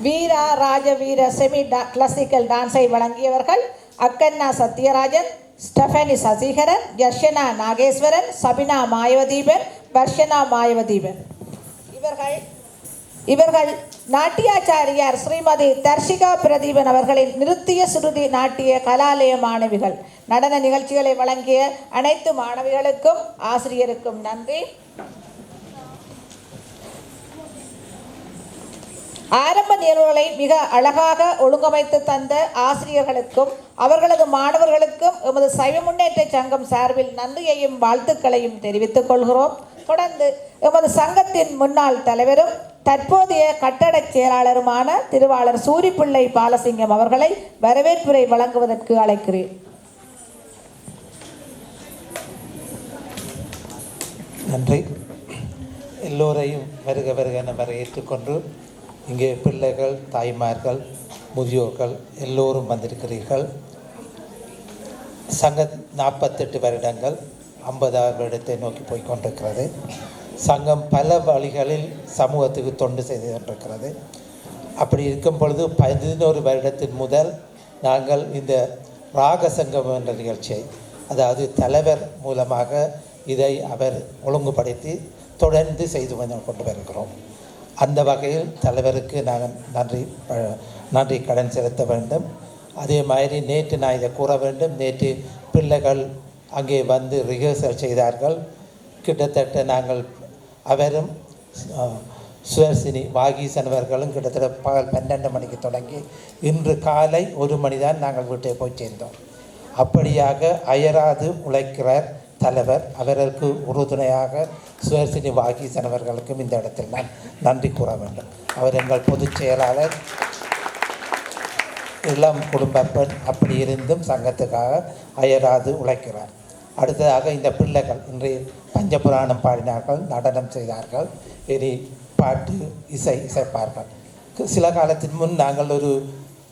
வீரா Rajaveera semi டா- classical டான்ஸை வழங்கியவர்கள் அக்கன்னா சத்யராஜன் ஸ்டெஃபனி சசிகரன் யர்ஷனா நாகேஸ்வரன் சபினா மாயவதீபன் வர்ஷனா மாயவதீபன் இவர்கள் இவர்கள் நாட்டியாச்சாரியார் ஸ்ரீமதி தர்ஷிகா பிரதீபன் அவர்களின் நிருத்திய சுருதி நாட்டிய கலாலய மாணவிகள் நடன நிகழ்ச்சிகளை வழங்கிய அனைத்து மாணவிகளுக்கும் ஆசிரியருக்கும் நன்றி. ஆரம்ப நிகழ்வுகளை மிக அழகாக ஒழுங்கமைத்து தந்த ஆசிரியர்களுக்கும் அவர்களது மாணவர்களுக்கும் எமது சைவ முன்னேற்ற சங்கம் சார்பில் நன்றியையும் வாழ்த்துக்களையும் தெரிவித்துக் கொள்கிறோம். தொடர்ந்து எமது சங்கத்தின் முன்னாள் தலைவரும் தற்போதைய கட்டடச் செயலாளருமான திருவாளர் சூரிப்பிள்ளை பாலசிங்கம் அவர்களை வரவேற்புரை வழங்குவதற்கு அழைக்கிறேன். நன்றி. எல்லோரையும் வருக வருக என வரவேற்றுக்கொண்டு இங்கே பிள்ளைகள் தாய்மார்கள் முதியோர்கள் எல்லோரும் வந்திருக்கிறீர்கள். சங்க நாற்பத்தெட்டு வருடங்கள் ஐம்பதாவது வருடத்தை நோக்கி போய் கொண்டிருக்கிறது. சங்கம் பல வழிகளில் சமூகத்துக்கு தொண்டு செய்து கொண்டிருக்கிறது. அப்படி இருக்கும் பொழுது பதினோரு வருடத்தின் முதல் நாங்கள் இந்த ராக சங்கம் என்ற நிகழ்ச்சியை அதாவது தலைவர் மூலமாக இதை அவர் ஒழுங்குபடுத்தி தொடர்ந்து செய்து வந்து கொண்டு வருகிறோம். அந்த வகையில் தலைவருக்கு நாங்கள் நன்றி நன்றி கடன் செலுத்த வேண்டும். அதே மாதிரி நேற்று நான் இதை கூற வேண்டும். நேற்று பிள்ளைகள் அங்கே வந்து ரிஹர்சல் செய்தார்கள். கிட்டத்தட்ட நாங்கள் அவரும் சுவர்சினி சுதர்சினி வாகீசன் அவர்களும் கிட்டத்தட்ட பகல் பன்னெண்டு மணிக்கு தொடங்கி இன்று காலை ஒரு மணி தான் நாங்கள் வீட்டை போய் சேர்ந்தோம். அப்படியாக அயராது உழைக்கிறார் தலைவர் அவருக்கு உறுதுணையாக சுதர்சினி வாகீசன் அவர்களுக்கும் இந்த இடத்தில் நான் நன்றி கூற வேண்டும். அவர் எங்கள் பொதுச் செயலாளர். இளம் குடும்ப பெண் அப்படி இருந்தும் சங்கத்துக்காக அயராது உழைக்கிறார். அடுத்ததாக இந்த பிள்ளைகள் இன்றைய பஞ்சபுராணம் பாடினார்கள் நடனம் செய்தார்கள் இனி பாட்டு இசை இசைப்பார்கள். சில காலத்தின் முன் நாங்கள் ஒரு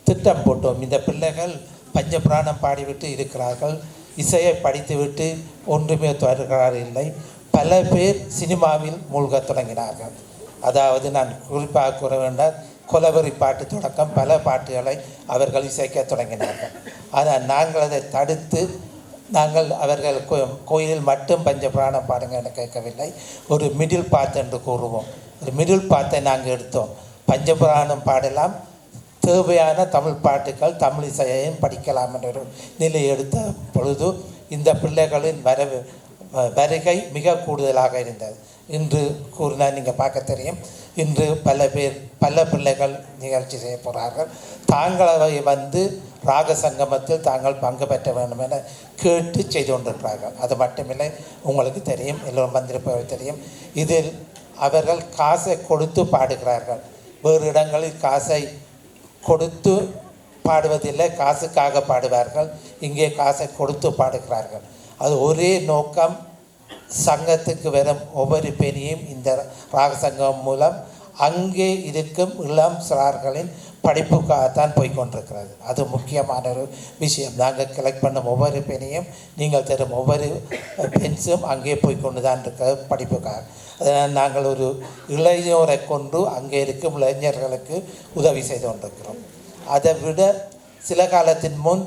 திட்டம் போட்டோம். இந்த பிள்ளைகள் பஞ்சபுராணம் பாடிவிட்டு இருக்கிறார்கள். இசையை படித்துவிட்டு ஒன்றுமே தொடர்கிறார் இல்லை. பல பேர் சினிமாவில் மூழ்கத் தொடங்கினார்கள். அதாவது நான் குறிப்பாக கூற வேண்டாம் கொலவெறி பாட்டு தொடக்கம். பல பாட்டுகளை அவர்கள் இசைக்க தொடங்கினார்கள். ஆனால் நாங்கள் அதை தடுத்து நாங்கள் அவர்கள் கோ- கோயிலில் மட்டும் பஞ்சபிராணம் பாடுங்க என கேட்கவில்லை. ஒரு மிடில் பாத் என்று கூறுவோம். ஒரு மிடில் பாத்தை நாங்கள் எடுத்தோம். பஞ்சபுராணம் பாடலாம். தேவையான தமிழ் பாட்டுகள் தமிழ் இசையையும் படிக்கலாம் என்ற ஒரு நிலை எடுத்த பொழுது இந்த பிள்ளைகளின் வரவு வ- வருகை மிக கூடுதலாக இருந்தது. இன்று கூறினால் நீங்கள் பார்க்க தெரியும். இன்று பல பேர் பல பிள்ளைகள் நிகழ்ச்சி செய்ய போகிறார்கள் தாங்களை வந்து ராக சங்கமத்தில் தாங்கள் பங்கு பெற்ற வேண்டும் என கேட்டு செய்து கொண்டிருக்கிறார்கள். அது மட்டுமில்லை உங்களுக்கு தெரியும் எல்லோரும் வந்திருப்பவர் தெரியும். இதில் அவர்கள் காசை கொடுத்து பாடுகிறார்கள். வேறு இடங்களில் காசை கொடுத்து பாடுவதில்லை காசுக்காக பாடுவார்கள். இங்கே காசை கொடுத்து பாடுகிறார்கள். அது ஒரே நோக்கம் சங்கத்துக்கு வரும் ஒவ்வொரு பெரியும் இந்த ராக சங்கம் மூலம் அங்கே இருக்கும் இளம் சிறார்களின் படிப்புக்காகத்தான் போய் அது முக்கியமான ஒரு விஷயம். நாங்கள் கலெக்ட் பண்ணும் ஒவ்வொரு பெண்ணையும் நீங்கள் தரும் ஒவ்வொரு பென்ஸும் அங்கே போய்கொண்டு தான் இருக்கிறது படிப்புக்காக. அதனால் நாங்கள் ஒரு இளைஞரை கொண்டு அங்கே இருக்கும் இளைஞர்களுக்கு உதவி செய்து கொண்டிருக்கிறோம். அதை விட சில காலத்தின் முன்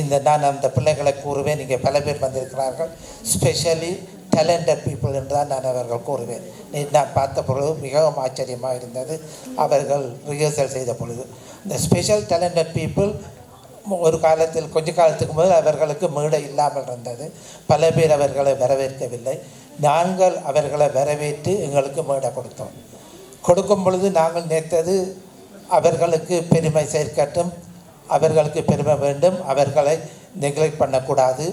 இந்த நான் அந்த பிள்ளைகளை கூறுவேன் இங்கே பல பேர் வந்திருக்கிறார்கள். ஸ்பெஷலி டேலண்டட் பீப்புள் என்று தான் நான் அவர்கள் கூறுவேன். நான் பார்த்த பொழுது மிகவும் ஆச்சரியமாக இருந்தது. அவர்கள் ரிஹர்சல் செய்த பொழுது. இந்த ஸ்பெஷல் டேலண்டட் பீப்புள் ஒரு காலத்தில் கொஞ்ச காலத்துக்கு முதல் அவர்களுக்கு மேடை இல்லாமல் இருந்தது. பல பேர் அவர்களை வரவேற்கவில்லை. நாங்கள் அவர்களை வரவேற்று எங்களுக்கு மேடை கொடுத்தோம். கொடுக்கும் பொழுது நாங்கள் நினைத்தது அவர்களுக்கு பெருமை சேர்க்கட்டும் அவர்களுக்கு பெருமை வேண்டும் அவர்களை நெக்லெக்ட் பண்ணக்கூடாது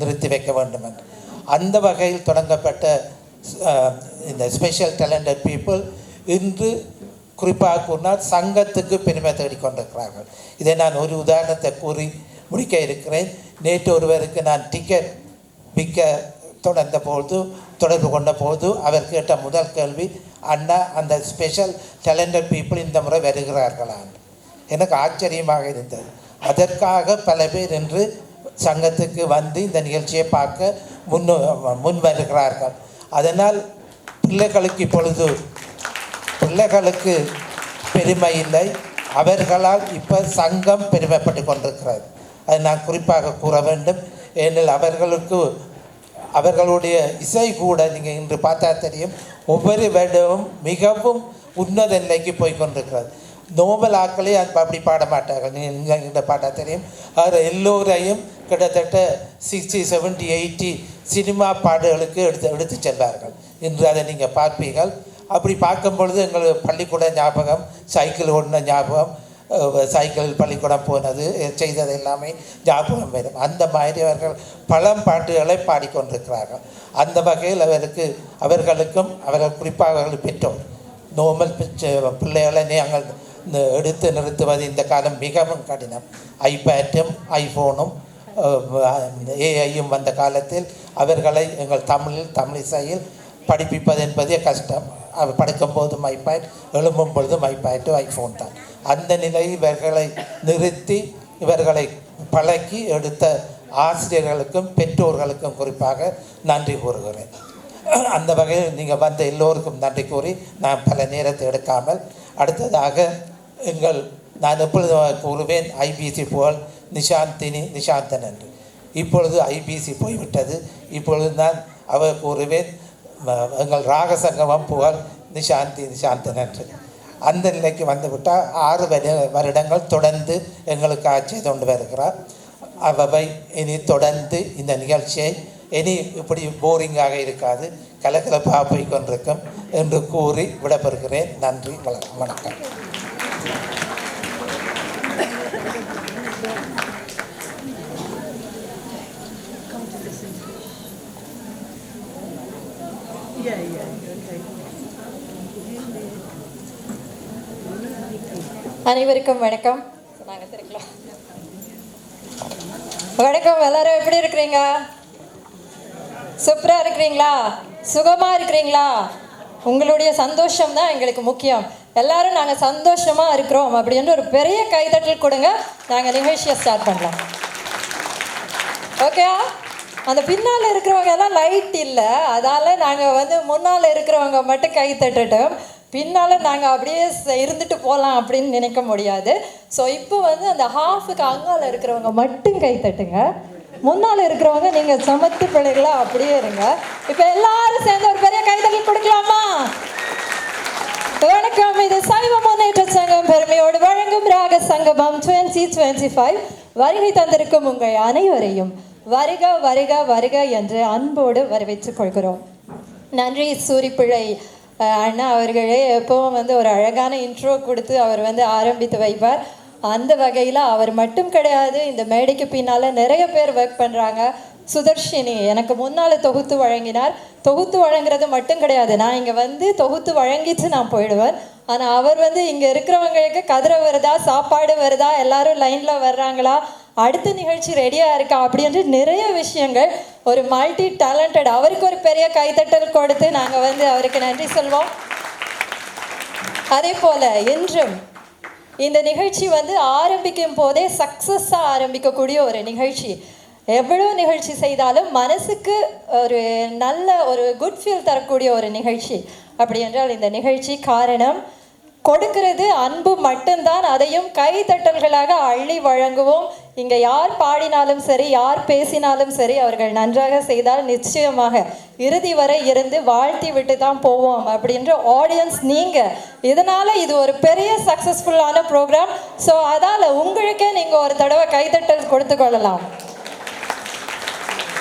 நிறுத்தி வைக்க வேண்டும் என்று அந்த வகையில் தொடங்கப்பட்ட இந்த ஸ்பெஷல் டேலண்டட் பீப்புள் இன்று குறிப்பாக கூறினால் சங்கத்துக்கு பெருமை தேடிக்கொண்டிருக்கிறார்கள் இதை நான் ஒரு உதாரணத்தை கூறி முடிக்க இருக்கிறேன். நேற்று ஒருவருக்கு நான் டிக்கெட் விற்க தொடர்ந்த போது தொடர்பு கொண்ட போது அவர் கேட்ட முதல் கேள்வி அண்ணா அந்த ஸ்பெஷல் டேலண்டட் பீப்புள் இந்த முறை வருகிறார்களான் எனக்கு ஆச்சரியமாக இருந்தது. அதற்காக பல பேர் இன்று சங்கத்துக்கு வந்து இந்த நிகழ்ச்சியை பார்க்க முன் முன் வருகிறார்கள் அதனால் பிள்ளைகளுக்கு இப்பொழுது பிள்ளைகளுக்கு பெருமை இல்லை. அவர்களால் இப்போ சங்கம் பெருமைப்பட்டு கொண்டிருக்கிறது. அதை நான் குறிப்பாக கூற வேண்டும். ஏனெனில் அவர்களுக்கு அவர்களுடைய இசை கூட நீங்கள் இன்று பார்த்தா தெரியும். ஒவ்வொரு வருடமும் மிகவும் உன்னத நிலைக்கு போய் கொண்டிருக்கிறது. நோபல் ஆக்களே அது அப்படி பாட மாட்டார்கள். நீங்கள் இந்த பாட்டாக தெரியும். அவர் எல்லோரையும் கிட்டத்தட்ட சிக்ஸ்டி செவன்ட்டி எயிட்டி சினிமா பாடல்களுக்கு எடுத்து எடுத்து செல்வார்கள். இன்று அதை நீங்கள் பார்ப்பீர்கள். அப்படி பார்க்கும் பொழுது எங்கள் பள்ளிக்கூட ஞாபகம் சைக்கிள் ஓடின ஞாபகம் சைக்கிள் பள்ளிக்கூடம் போனது செய்தது எல்லாமே ஞாபகம் வரும். அந்த மாதிரி அவர்கள் பழம் பாட்டுகளை பாடிக்கொண்டிருக்கிறார்கள். அந்த வகையில் அவருக்கு அவர்களுக்கும் அவர்கள் குறிப்பாக அவர்கள் பெற்றோர் நோமல் பிள்ளைகளை நாங்கள் எடுத்து நிறுத்துவது இந்த காலம் மிகவும் கடினம். ஐபேட்டும் ஐஃபோனும் ஏஐயும் வந்த காலத்தில் அவர்களை எங்கள் தமிழில் தமிழிசையில் படிப்பிப்பது என்பதே கஷ்டம். அவர் படுக்கும் போதும் ஐபேட் எழும்பும் பொழுதும் ஐபேட்டு ஐஃபோன் தான். அந்த நிலையில் இவர்களை நிறுத்தி இவர்களை பழக்கி எடுத்த ஆசிரியர்களுக்கும் பெற்றோர்களுக்கும் குறிப்பாக நன்றி கூறுகிறேன். அந்த வகையில் நீங்கள் வந்த எல்லோருக்கும் நன்றி கூறி நான் பல நேரத்தை எடுக்காமல் அடுத்ததாக எங்கள் நான் எப்பொழுது கூறுவேன் ஐபிசி புகழ் நிஷாந்தினி நிஷாந்தன் என்று இப்பொழுது ஐபிசி போய்விட்டது. இப்பொழுது நான் அவர் கூறுவேன் எங்கள் எங்கள் ராகசங்கமம் புகழ் நிஷாந்தி நிஷாந்தன் என்று அந்த நிலைக்கு வந்துவிட்டால் ஆறு வருடங்கள் தொடர்ந்து எங்களுக்கு ஆட்சி கொண்டு வருகிறார். அவை இனி தொடர்ந்து இந்த நிகழ்ச்சியை இனி இப்படி போரிங்காக இருக்காது. கலகலப்பாக போய் கொண்டிருக்கும் என்று கூறி விடப்பெறுகிறேன் நன்றி வணக்கம். அனைவருக்கும் வணக்கம். நாங்கள் திருக்கலாம் வணக்கம் எல்லாரும் எப்படி இருக்கிறீங்க? சூப்பராக இருக்கிறீங்களா? சுகமாக இருக்கிறீங்களா? உங்களுடைய சந்தோஷம் தான் எங்களுக்கு முக்கியம். எல்லாரும் நாங்கள் சந்தோஷமாக இருக்கிறோம் அப்படின்னு ஒரு பெரிய கைதட்டல் கொடுங்க. நாங்கள் நிகழ்ச்சியை ஸ்டார்ட் பண்ணலாம். ஓகே அந்த பின்னால் இருக்கிறவங்க எல்லாம் லைட் இல்லை. அதால் நாங்கள் வந்து முன்னால் இருக்கிறவங்க மட்டும் கை தட்டுட்டோம் பின்னால் நாங்கள் அப்படியே இருந்துட்டு போகலாம் அப்படின்னு நினைக்க முடியாது. ஸோ இப்போ வந்து அந்த ஹாஃபுக்கு அங்கால இருக்கிறவங்க மட்டும் கை தட்டுங்க. முன்னால் இருக்கிறவங்க நீங்கள் சமத்து பிள்ளைகளா அப்படியே இருங்க. இப்போ எல்லாரும் சேர்ந்து ஒரு பெரிய கைதட்டல் கொடுக்கலாமா? வணக்கம். இது சைவ முன்னேற்ற சங்கம். பெருமையோடு வழங்கும் ராக சங்கமம் டுவெண்ட்டி டுவெண்ட்டி ஃபைவ். வருகை தந்திருக்கும் உங்கள் அனைவரையும் வருக வருக வருக என்று அன்போடு வரவேற்றுக் கொள்கிறோம். நன்றி சூரிப்பிள்ளை. அஹ், அண்ணா அவர்களே எப்பவும் வந்து ஒரு அழகான இன்ட்ரோ கொடுத்து அவர் வந்து ஆரம்பித்து வைப்பார். அந்த வகையில் அவர் மட்டும் கிடையாது இந்த மேடைக்கு பின்னால் நிறைய பேர் ஒர்க் பண்ணுறாங்க சுதர்ஷினி எனக்கு முன்னால் தொகுத்து வழங்கினார். தொகுத்து வழங்குறது மட்டும் கிடையாது. நான் இங்கே வந்து தொகுத்து வழங்கிட்டு நான் போயிடுவேன். ஆனால் அவர் வந்து இங்கே இருக்கிறவங்களுக்கு கதிரை வருதா சாப்பாடு வருதா எல்லாரும் லைனில் வர்றாங்களா அடுத்த நிகழ்ச்சி ரெடியாக இருக்கா அப்படின்ட்டு நிறைய விஷயங்கள். ஒரு மல்டி டேலண்டட் அவருக்கு ஒரு பெரிய கைத்தட்டல் கொடுத்து நாங்கள் வந்து அவருக்கு நன்றி சொல்வோம். அதே போல இன்றும் இந்த நிகழ்ச்சி வந்து ஆரம்பிக்கும் போதே சக்ஸஸாக ஆரம்பிக்கக்கூடிய ஒரு நிகழ்ச்சி. எவ்வளோ நிகழ்ச்சி செய்தாலும் மனசுக்கு ஒரு நல்ல ஒரு குட் ஃபீல் தரக்கூடிய ஒரு நிகழ்ச்சி. அப்படி என்றால் இந்த நிகழ்ச்சி காரணம் கொடுக்கிறது அன்பு மட்டும்தான். அதையும் கைத்தட்டல்களாக அள்ளி வழங்குவோம். இங்கே யார் பாடினாலும் சரி யார் பேசினாலும் சரி அவர்கள் நன்றாக செய்தால் நிச்சயமாக இறுதி வரை இருந்து வாழ்த்தி விட்டு தான் போவோம் அப்படின்ற ஆடியன்ஸ் நீங்கள் இதனால் இது ஒரு பெரிய சக்ஸஸ்ஃபுல்லான ப்ரோக்ராம் ஸோ அதால் உங்களுக்கே நீங்கள் ஒரு தடவை கைதட்டல் கொடுத்து கொள்ளலாம்.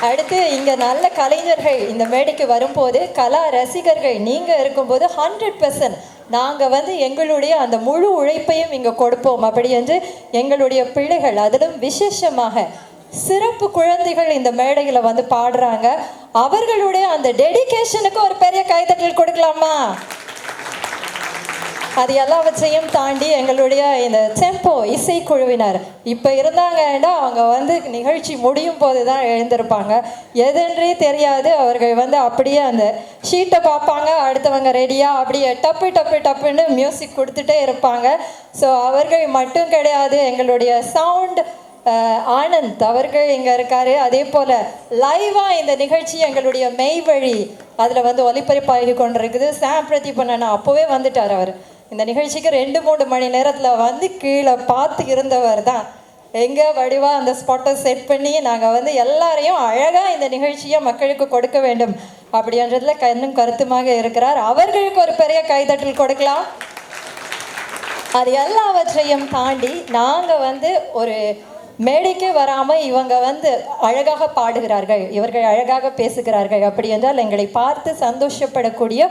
அடுத்து இங்கே நல்ல கலைஞர்கள் இந்த மேடைக்கு வரும்போது கலா ரசிகர்கள் நீங்கள் இருக்கும்போது ஹண்ட்ரட் பெர்சன்ட் நாங்கள் வந்து எங்களுடைய அந்த முழு உழைப்பையும் இங்கே கொடுப்போம். அப்படி என்று எங்களுடைய பிள்ளைகள் அதிலும் விசேஷமாக சிறப்பு குழந்தைகள் இந்த மேடையில் வந்து பாடுறாங்க. அவர்களுடைய அந்த டெடிகேஷனுக்கு ஒரு பெரிய கைத்தட்டல் கொடுக்கலாமா? அது எல்லாவற்றையும் தாண்டி எங்களுடைய இந்த டெம்போ இசைக்குழுவினர். இப்போ இருந்தாங்கன்னா அவங்க வந்து நிகழ்ச்சி முடியும் போது தான் எழுந்திருப்பாங்க. எதென்றே தெரியாது. அவர்கள் வந்து அப்படியே அந்த ஷீட்டை பார்ப்பாங்க. அடுத்தவங்க ரெடியாக அப்படியே டப்பு டப்பு டப்புன்னு மியூசிக் கொடுத்துட்டே இருப்பாங்க. ஸோ அவர்கள் மட்டும் கிடையாது. எங்களுடைய சவுண்ட் ஆனந்த் அவர்கள் இங்கே இருக்காரு. அதே போல் லைவாக இந்த நிகழ்ச்சி எங்களுடைய மெய்வழி அதில் வந்து ஒலிபரப்பாகி கொண்டிருக்குது. சாம் பிரதீபன் அப்போவே வந்துட்டார் அவர். இந்த நிகழ்ச்சிக்கு ரெண்டு மூணு மணி நேரத்தில் வந்து கீழே பார்த்து இருந்தவர் தான். எங்கே வடிவாக அந்த ஸ்பாட்டை செட் பண்ணி நாங்கள் வந்து எல்லாரையும் அழகாக இந்த நிகழ்ச்சியை மக்களுக்கு கொடுக்க வேண்டும் அப்படின்றதுல கண்ணும் கருத்துமாக இருக்கிறார். அவர்களுக்கு ஒரு பெரிய கைதட்டல் கொடுக்கலாம். அது எல்லாவற்றையும் தாண்டி நாங்கள் வந்து ஒரு மேடைக்கே வராமல் இவங்க வந்து அழகாக பாடுகிறார்கள் இவர்கள் அழகாக பேசுகிறார்கள் அப்படி என்றால் எங்களை பார்த்து சந்தோஷப்படக்கூடிய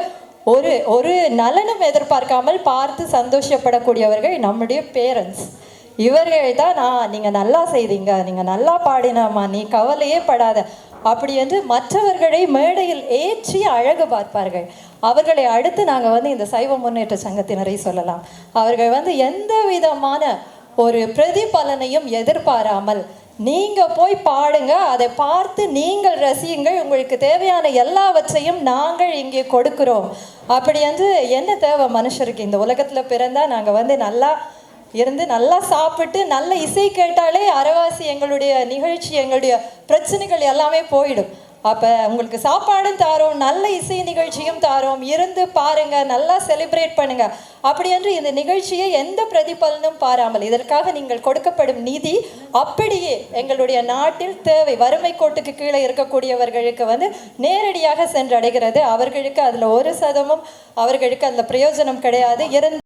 ஒரு ஒரு நலனும் எதிர்பார்க்காமல் பார்த்து சந்தோஷப்படக்கூடியவர்கள் நம்முடைய பேரண்ட்ஸ் இவர்கள் தான் நான் நீங்கள் நல்லா செய்தீங்க நீங்கள் நல்லா பாடினாமா நீ கவலையே படாத. அப்படி என்று மற்றவர்களை மேடையில் ஏற்றி அழகு பார்ப்பார்கள். அவர்களை அடுத்து நாங்கள் வந்து இந்த சைவ முன்னேற்ற சங்கத்தினரை சொல்லலாம். அவர்கள் வந்து எந்த விதமான ஒரு பிரதிபலனையும் எதிர்பாராமல் நீங்கள் போய் பாடுங்க அதை பார்த்து நீங்கள் ரசியுங்கள். உங்களுக்கு தேவையான எல்லாவற்றையும் நாங்கள் இங்கே கொடுக்கிறோம். அப்படி வந்து என்ன தேவை மனுஷருக்கு? இந்த உலகத்தில் பிறந்தால் நாங்கள் வந்து நல்லா இருந்து நல்லா சாப்பிட்டு நல்ல இசை கேட்டாலே அரவாசி எங்களுடைய நிகழ்ச்சி எங்களுடைய பிரச்சனைகள் எல்லாமே போயிடும். அப்போ உங்களுக்கு சாப்பாடும் தாரோம் நல்ல இசை நிகழ்ச்சியும் தாரோம். இருந்து பாருங்க நல்லா செலிப்ரேட் பண்ணுங்க. அப்படி என்று இந்த நிகழ்ச்சியை எந்த பிரதிபலனும் பாராமல் இதற்காக நீங்கள் கொடுக்கப்படும் நிதி அப்படியே எங்களுடைய நாட்டில் தேவை. வறுமை கோட்டுக்கு கீழே இருக்கக்கூடியவர்களுக்கு வந்து நேரடியாக சென்றடைகிறது. அவர்களுக்கு அதில் ஒரு சதமும் அவர்களுக்கு அதில் பிரயோஜனம் கிடையாது. இருந்து